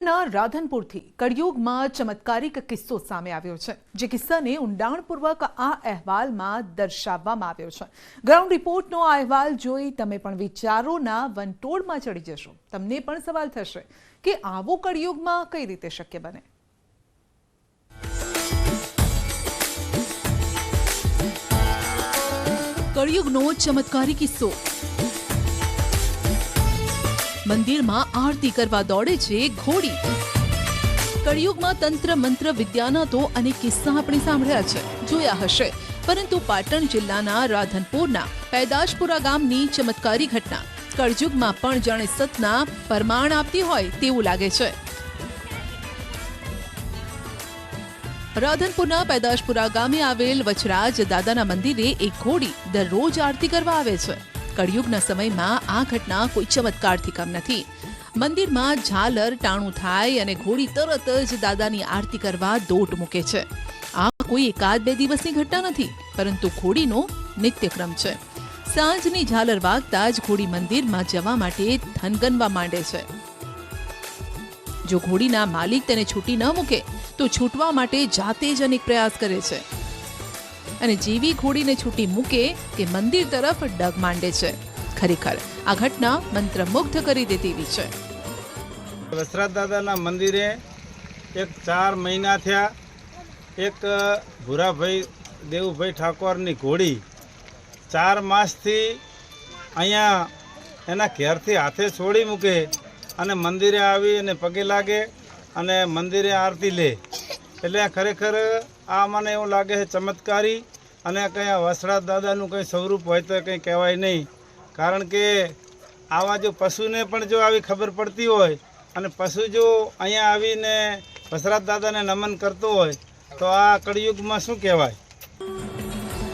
ના, રાધનપુરથી કળિયુગમાં ચમત્કારિક કિસ્સો સામે આવ્યો છે, જે કિસ્સાને ઊંડાણપૂર્વક આ અહેવાલમાં દર્શાવવામાં આવ્યો છે. ગ્રાઉન્ડ રિપોર્ટનો આ અહેવાલ જોઈ તમે પણ વિચારોના વંટોળમાં ચડી જશો. તમને પણ સવાલ થશે કે આવો કળિયુગમાં કઈ રીતે શક્ય બને? કળિયુગનો ચમત્કારી કિસ્સો મંદિરમાં આરતી કરવા દોડે છે ઘોડી. કળિયુગમાં તંત્ર મંત્ર વિદ્યાના તો અનેક કિસ્સા આપણે સાંભળ્યા છે, જોયા હશે. પરંતુ પાટણ જિલ્લાના રાધનપુરના પૈદાશપુરા ગામની ચમત્કારી ઘટના. કળયુગમાં પણ જાણે સતના પરમાણ આપતી હોય તેવું લાગે છે. રાધનપુરના પેદાશપુરા ગામે આવેલ વચરાજ દાદાના મંદિરે એક ઘોડી દરરોજ આરતી કરવા આવે છે. કળિયુગના સમયમાં આ ઘટના કોઈ ચમત્કારથી કમ નથી. મંદિરમાં ઝાલર, ટાણું થાય અને ઘોડી તરત જ દાદાની આરતી કરવા દોટ મૂકે છે. આ કોઈ એકાદ બે દિવસની ઘટના નથી, પરંતુ ઘોડીનો નિત્યક્રમ છે. સાંજની ઝાલર વાગતા જ ઘોડી મંદિરમાં જવા માટે થનગનવા માંડે છે. જો ઘોડીના માલિક તેને છૂટી ન મૂકે, તો છૂટવા માટે જાતે જ અનેક પ્રયાસ કરે છે. અને જેવી ઘોડીને છૂટી મૂકે કે મંદિર તરફ ડગ માંડે છે. ખરેખર, આ ઘટના મંત્રમુગ્ધ કરી દે તેવી છે. વસરાજ દાદાના મંદિરે એક ચાર મહિના થયા એક ભૂરાભાઈ, દેવુભાઈ ઠાકોરની ઘોડી ચાર માસથી અહીંયા એના ઘેરથી હાથે છોડી મૂકે અને મંદિરે આવી અને પગે લાગે અને મંદિરે આરતી લે. એટલે ખરેખર આ મને એવું લાગે છે ચમત્કારી અને કંઈ વસરાત દાદાનું કંઈ સ્વરૂપ હોય તો કંઈ કહેવાય નહીં. કારણ કે આવા જો પશુને પણ જો આવી ખબર પડતી હોય અને પશુ જો અહીંયા આવીને વસરાજ દાદાને નમન કરતો હોય, તો આ કળિયુગમાં શું કહેવાય?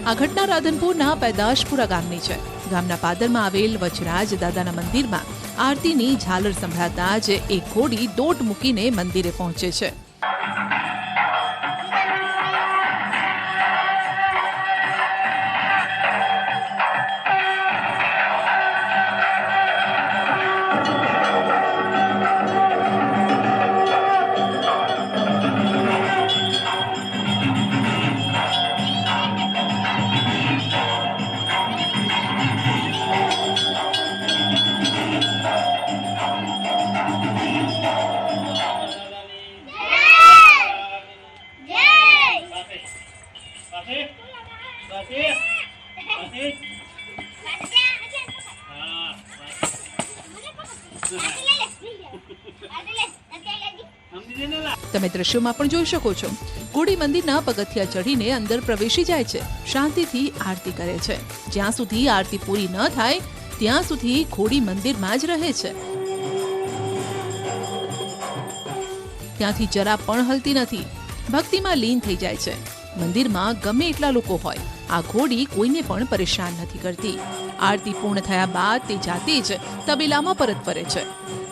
આ ઘટના રાધનપુરના પેદાશપુરા ગામની છે. ગામના પાદરમાં આવેલ વચરાજ દાદાના મંદિરમાં આરતીની ઝાલર સંભળાતા જ એક ઘોડી દોટ મૂકીને મંદિરે પહોંચે છે. તમે દ્રશ્યોમાં પણ જોઈ શકો છો. ઘોડી મંદિરના પગથિયા ચડીને અંદર પ્રવેશી જાય છે. શાંતિથી આરતી કરે છે. જ્યાં સુધી આરતી પૂરી ન થાય, ત્યાં સુધી ઘોડી મંદિરમાં જ રહે છે. ત્યાંથી જરા પણ હલતી નથી. ભક્તિમાં લીન થઈ જાય છે. મંદિરમાં ગમે એટલા લોકો હોય. આ ઘોડી કોઈને પણ પરેશાન નથી કરતી. આરતી પૂર્ણ થયા બાદ તે જાતે જ તબેલામાં પરત ફરે છે.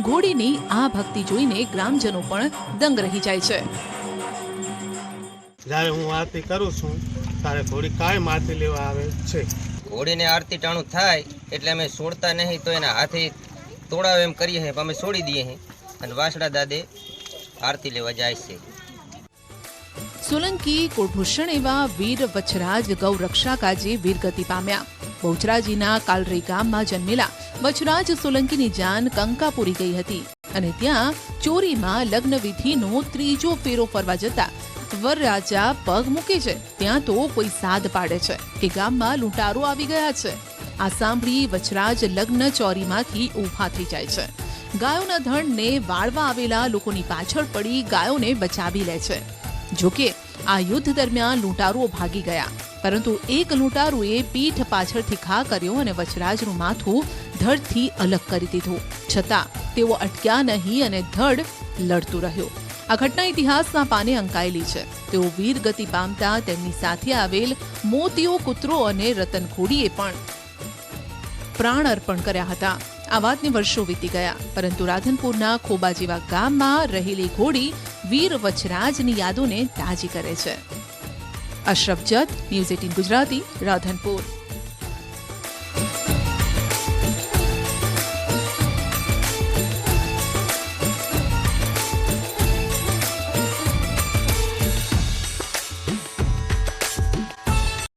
ઘોડીની આ ભક્તિ જોઈને ગ્રામજનો પણ દંગ રહી જાય છે. જ્યારે હું આરતી કરું છું ત્યારે ઘોડી કાયમ આરતી લેવા આવે છે. ઘોડીને આરતી ટાણું થાય એટલે અમે છોડતા નહીં તો એના હાથે તોડાવે એમ કરીએ છીએ પણ અમે છોડી દઈએ છીએ. અને વાસડા દાદે આરતી લેવા જાય છે. સોલંકી, કુળભૂષણ એવા વીર વચરાજ ગૌ રક્ષાકાજે વીરગતિ પામ્યા. બહુચરાજીના કાલરી ગામમાં જન્મેલા વચરાજ સોલંકીની જાન કંકાપુરી ગઈ હતી અને ત્યાં ચોરીમાં લગ્ન વિધિનો ત્રીજો ફેરો ફરવા જતા વરરાજા પગ મૂકે છે. ત્યાં તો કોઈ સાદ પાડે છે કે ગામમાં લૂંટારો આવી ગયા છે. આ સાંભળી વચરાજ લગ્ન ચોરીમાંથી ઊભા થઈ જાય છે. ગાયોના ધણને વાળવા આવેલા લોકોની પાછળ પડી ગાયોને બચાવી લે છે. જોકે આ યુદ્ધ દરમિયાન લૂંટારુઓ ભાગી ગયા. પરંતુ એક લૂંટારુએ પીઠ પાછળથી ઘા કર્યો અને વચરાજનું માથું ધડથી અલગ કરી દીધું. છતાં તેઓ અટક્યા નહીં અને ધડ લડતું રહ્યો. આ ઘટના ઇતિહાસના પાને અંકાયેલી છે. તેઓ વીર ગતિ પામતા તેમની સાથે આવેલ મોતીઓ, કૂતરો અને રતન ઘોડીએ પણ પ્રાણ અર્પણ કર્યા હતા. આ વાતને વર્ષો વીતી ગયા. પરંતુ રાધનપુરના ખોબા જેવા ગામમાં રહેલી ઘોડી વીર વચરાજની યાદોને તાજી કરે છે. અશરફ જત ન્યૂઝ એટીન ગુજરાતી રાધનપુર.